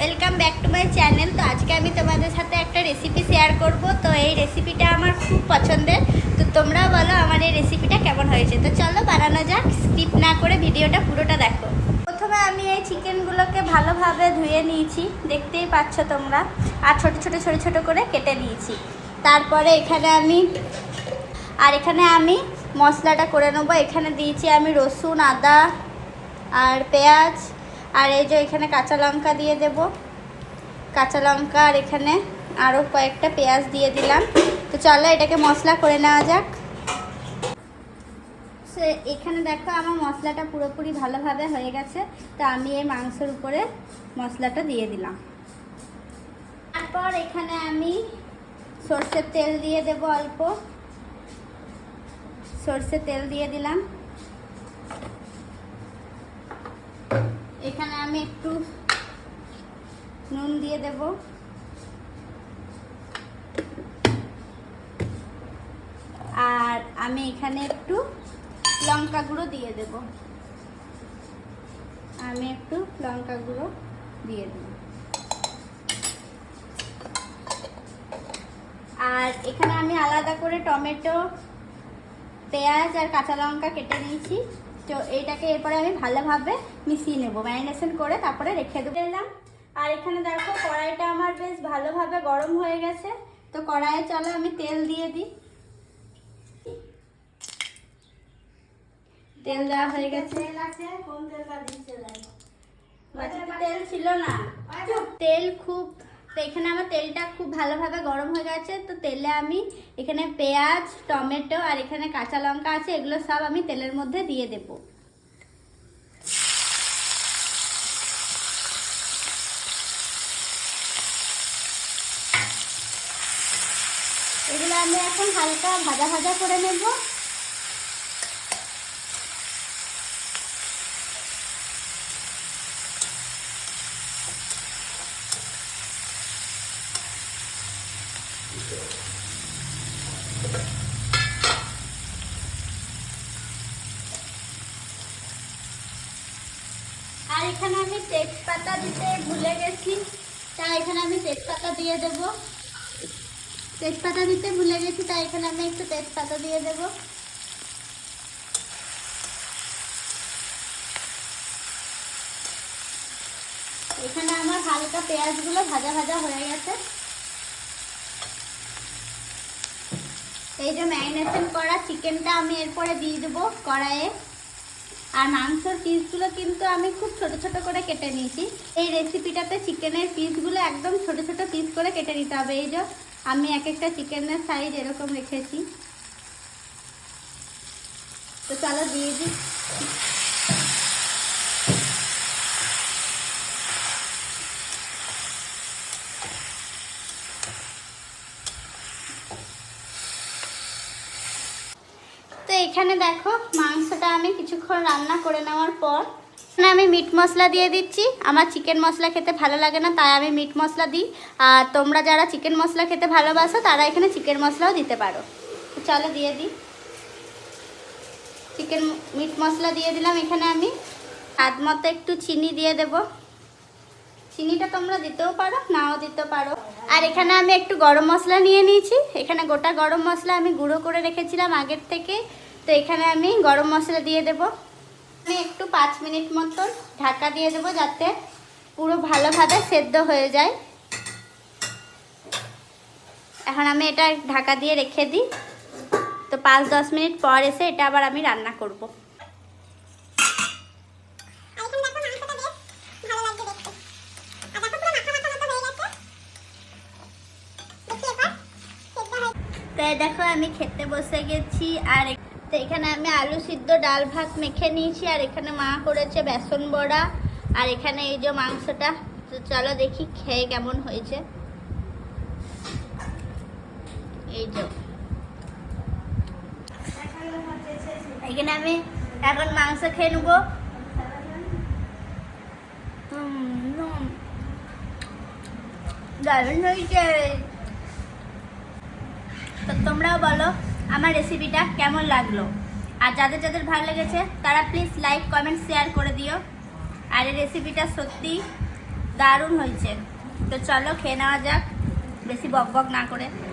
Welcome back to my channel তো আজকে আমি তোমাদের সাথে একটা রেসিপি শেয়ার করব। তো এই রেসিপিটা আমার খুব পছন্দের। তো তোমরা বলো আমার এই রেসিপিটা কেমন হয়েছে। তো চলো বানানো যাক। স্কিপ না করে ভিডিওটা পুরোটা দেখো। প্রথমে আমি এই চিকেনগুলোকে ভালোভাবে ধুয়ে নিয়েছি। দেখতেই পাচ্ছ তোমরা। আর ছোট ছোট ছোট ছোট করে কেটে নিয়েছি। তারপরে এখানে আমি, আর এখানে আমি মশলাটা করে নেব। এখানে দিয়েছি আমি রসুন, আদা, আর পেঁয়াজ। আর এই যে এখানে কাঁচা লঙ্কা দিয়ে দেব। কাঁচা লঙ্কা আর এখানে আরও কয়েকটা পেঁয়াজ দিয়ে দিলাম। তো চলো এটাকে মশলা করে নেওয়া যাক। সে এখানে দেখো আমার মশলাটা পুরোপুরি ভালোভাবে হয়ে গেছে। তো আমি এই মাংসের উপরে মশলাটা দিয়ে দিলাম। তারপর এখানে আমি সর্ষের তেল দিয়ে দেব অল্প। সর্ষের তেল দিয়ে দিলাম। এখানে আমি একটু নুন দিয়ে দেব। আর আমি এখানে একটু লঙ্কা গুঁড়ো দিয়ে দেব। আমি একটু লঙ্কা গুঁড়ো দিয়ে দেব। আর এখানে আমি আলাদা করে টমেটো পেঁয়াজ আর কাঁচা লঙ্কা কেটে নিয়েছি। তো এইটাকে এরপরে আমি ভালোভাবে মিশিয়ে নেব ম্যারিনেশন করে তারপরে রেখে দেবো। দিলাম। আর এখানে দেখো কড়াইটা আমার বেশ ভালোভাবে গরম হয়ে গেছে। তো কড়াইয়ে চলো আমি তেল দিয়ে দিই। তেল দেওয়া হয়ে গেছে। বাটিতে তেল ছিল না। তেল খুব তো এখানে আমার তেলটা খুব ভালোভাবে গরম হয়ে গেছে। তো তেলে আমি এখানে পেঁয়াজ, টমেটো আর এখানে কাঁচা লঙ্কা আছে, এগুলো সব আমি তেলের মধ্যে দিয়ে দেব। এগুলো আমি এখন হালকা ভাজা ভাজা করে নেব আর এখানে আমি তেজপাতা দিতে ভুলে গেছি, তাই এখানে আমি তেজপাতা দিয়ে দেব। তেজপাতা দিতে ভুলে গেছি, তাই এখানে আমি একটু তেজপাতা দিয়ে দেব। এখানে আমার হালকা পেঁয়াজগুলো ভাজা ভাজা হয়ে গেছে। এই যে ম্যারিনেশন করা চিকেনটা আমি এরপরে দিয়ে দেবো কড়াইয়ে। আর মাংসর পিসগুলো কিন্তু আমি খুব ছোট ছোট করে কেটে নিয়েছি। এই রেসিপিটাতে চিকেনের পিসগুলো একদম ছোট ছোট পিস করে কেটে নিতে হবে। এই যে, আমি এক একটা চিকেনের সাইজ এরকম রেখেছি। তো চলো দিয়ে দিই তো এখানে দেখো মাংসটা আমি কিছুক্ষণ রান্না করে নেওয়ার পর, এখানে আমি মিট মশলা দিয়ে দিচ্ছি। আমার চিকেন মশলা খেতে ভালো লাগে না, তাই আমি মিট মশলা দিই। আর তোমরা যারা চিকেন মশলা খেতে ভালোবাসো, তারা এখানে চিকেন মশলাও দিতে পারো। চলো দিয়ে দিই। চিকেন মিট মশলা দিয়ে দিলাম এখানে আমি। স্বাদ মতো একটু চিনি দিয়ে দেব। চিনিটা তোমরা দিতেও পারো, নাও দিতে পারো। আর এখানে আমি একটু গরম মশলা নিয়ে নিয়েছি। এখানে গোটা গরম মশলা আমি গুঁড়ো করে রেখেছিলাম আগের থেকে। তো এখানে আমি গরম মশলা দিয়ে দেব। আমি একটু পাঁচ মিনিট মতন ঢাকা দিয়ে দেবো যাতে পুরো ভালোভাবে সেদ্ধ হয়ে যায়। এখন আমি এটা ঢাকা দিয়ে রেখে দিই। তো পাঁচ দশ মিনিট পর এসে এটা আবার আমি রান্না করব। দেখো আমি খেতে বসে গেছি আর তো এখানে আমি আলু সিদ্ধ, ডাল ভাত মেখে নিয়েছি, আর এখানে মা করেছে বেসন বড়া, আর এখানে এই যে মাংসটা। তো চলো দেখি খেয়ে কেমন হয়েছে। এই যে। এখানে আমি এখন মাংস খেয়ে নেব। দারুণ হয়েছে। তো তোমরাও বলো। আমার রেসিপিটা কেমন লাগল? আর যাদের যাদের ভালো লেগেছে, তারা প্লিজ লাইক কমেন্ট শেয়ার করে দিও। আর এই রেসিপিটা সত্যি দারুণ হয়েছে। তো চলো খেয়ে নেওয়া যাক, বেশি বক বক না করে।